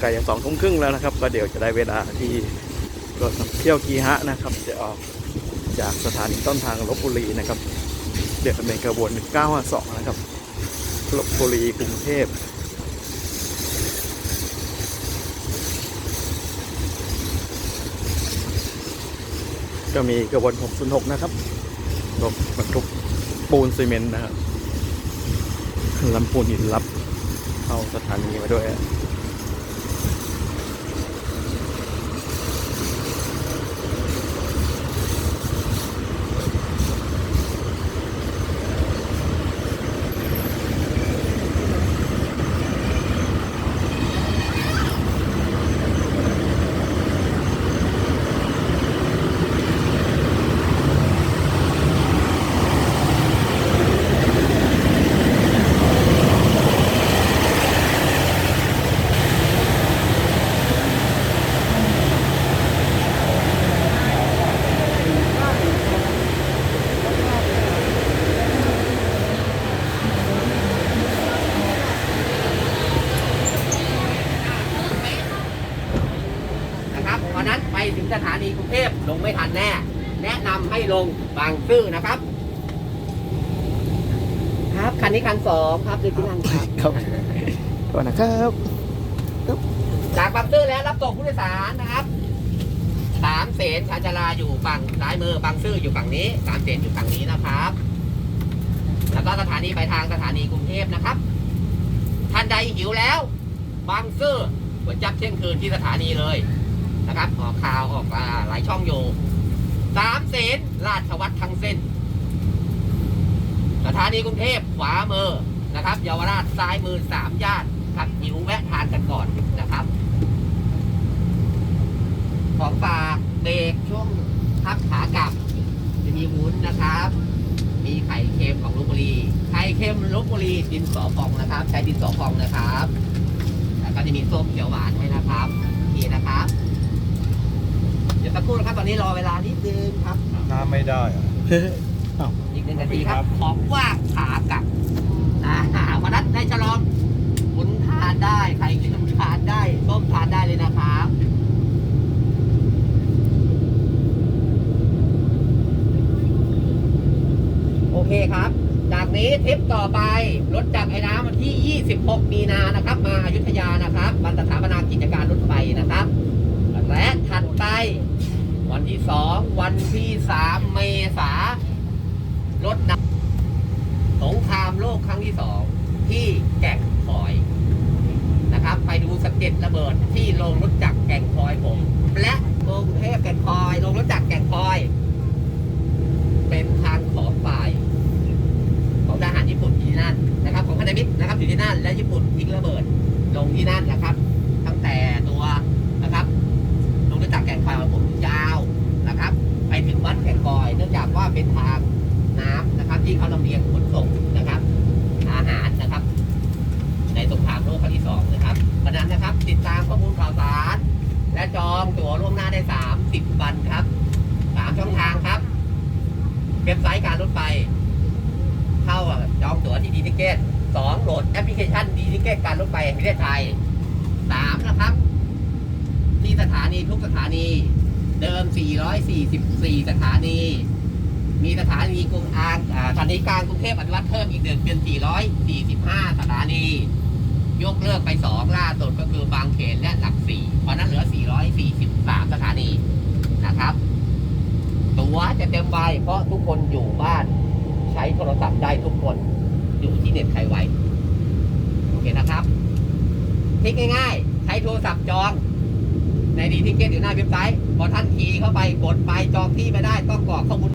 ใกล้จะสองทุ่มครึ่งแล้วนะครับ ก็เดี๋ยวจะได้เวลาที่รถเที่ยวกีฮะนะครับ จะออกจากสถานีต้นทางลบบุรีนะครับ เดี๋ยวเนินกระบวน 952 นะครับลบบุรีกรุงเทพก็มีกระบวน 606 นะครับรถบรรทุกปูนซีเมนต์นะครับลำปูนหินรับ เข้าสถานีมาด้วย งสถานีกรุงเทพลงไม่ทันแน่ แนะนำให้ลงบางซื่อนะครับ ครับคันนี้คันสองครับเด็กที่นั่งครับครับก่อนนะครับจากบางซื่อแล้วรับส่งผู้โดยสารนะครับสามเสนชานชาลาอยู่ฝั่งซ้ายมือบางซื่ออยู่ฝั่งนี้สามเสนอยู่ฝั่งนี้นะครับ แล้วก็สถานีไปลายทางสถานีกรุงเทพนะครับท่านใดหิวแล้ว บางซื่อก๋วยจับเที่ยงคืนที่สถานีเลย นะครับออกข่าวออกอ่าหลายช่องอยู่สามเสนราชวัตรทั้งเส้น สถานีกรุงเทพขวามือนะครับเยาวราชซ้ายมือสามย่านครับหิวแวะทานกันก่อนนะครับ ของฝากเบรกช่วงพักขากลับ จะมีวุ้นนะครับ มีไข่เค็มของลบบุรีไข่เค็มลบบุรีดินสอพองนะครับ ใช้ดินสอพองนะครับแล้วก็จะมีส้มเขียวหวานให้นะครับนี่นะครับ ดี๋ยวสักครู่นะครับตอนนี้รอเวลานิดนึงครับ น้ำไม่ได้อะอีกหนึ่งนาทีครับ ของว่างขากลับอ่าวันนั้นได้ฉลองวุ้นทานได้ไข่เค็มทานได้ส้มทานได้เลยนะครับโอเคครับ จากนี้ทริปต่อไปรถจากไอ้น้ำวันที่ 26 มีนานะครับ มาอยุธยานะครับวันสถาปนากิจการรถไฟนะครับ และถัดไป วันที่2วันที่3เมษารถดับสงครามโลกครั้งที่2ที่แก่งคอยนะครับ ไปดูสะเก็ดระเบิดที่โรงรถจักรแก่งคอยผม และกรุงเทพแก่งคอยโรงรถจักรแก่งคอย เป็นทางขอไฟของทหารญี่ปุ่นที่นั่นนะครับ ของพันธมิตรนะครับอยู่ที่นั่นและญี่ปุ่นทิ้งระเบิดลงที่นั่นนะครับ ตั้งแต่ จักแก่งคอยของผมยาวนะครับ ไปถึงวัดแก่งคอย เนื่องจากว่าเป็นทางน้ำนะครับ ที่เขาลำเลียงขนส่งนะครับ อาหารนะครับ ในสงครามโลกครั้งที่สองนะครับเพระนั้นนะครับ ติดตามข้อมูลข่าวสาร และจองตั๋วล่วงหน้าได้ 30 วันครับสามช่องทางครับ เว็บไซต์การรถไฟเข้าจองตั๋วที่ดีทิเกตสองโหลดแอปพลิเคชันดีทิเกตการรถไฟแห่งประเทศไทยสามนะครับ สถานีทุกสถานี เดิม 444 สถานี มีสถานีกรุงอางสถานีกลางกรุงเทพอภิวัตเพิ่มอีกเดือนเป็น 445 สถานี ยกเลิกไป 2 ล่าสุดก็คือบางเขนและหลักสี่เพราะนั้นเหลือ 443 สถานีนะครับตัวจะเต็มใบเพราะทุกคนอยู่บ้านใช้โทรศัพท์ได้ทุกคนอยู่ที่เน็ตไทยไวโอเคนะครับทริกง่ายๆ ใช้โทรศัพท์จอง ในดีทิเกตอยู่หน้าเว็บไซต์พอท่านคีย์เข้าไปกดไปจองที่ไม่ได้ต้องกรอกข้อมูล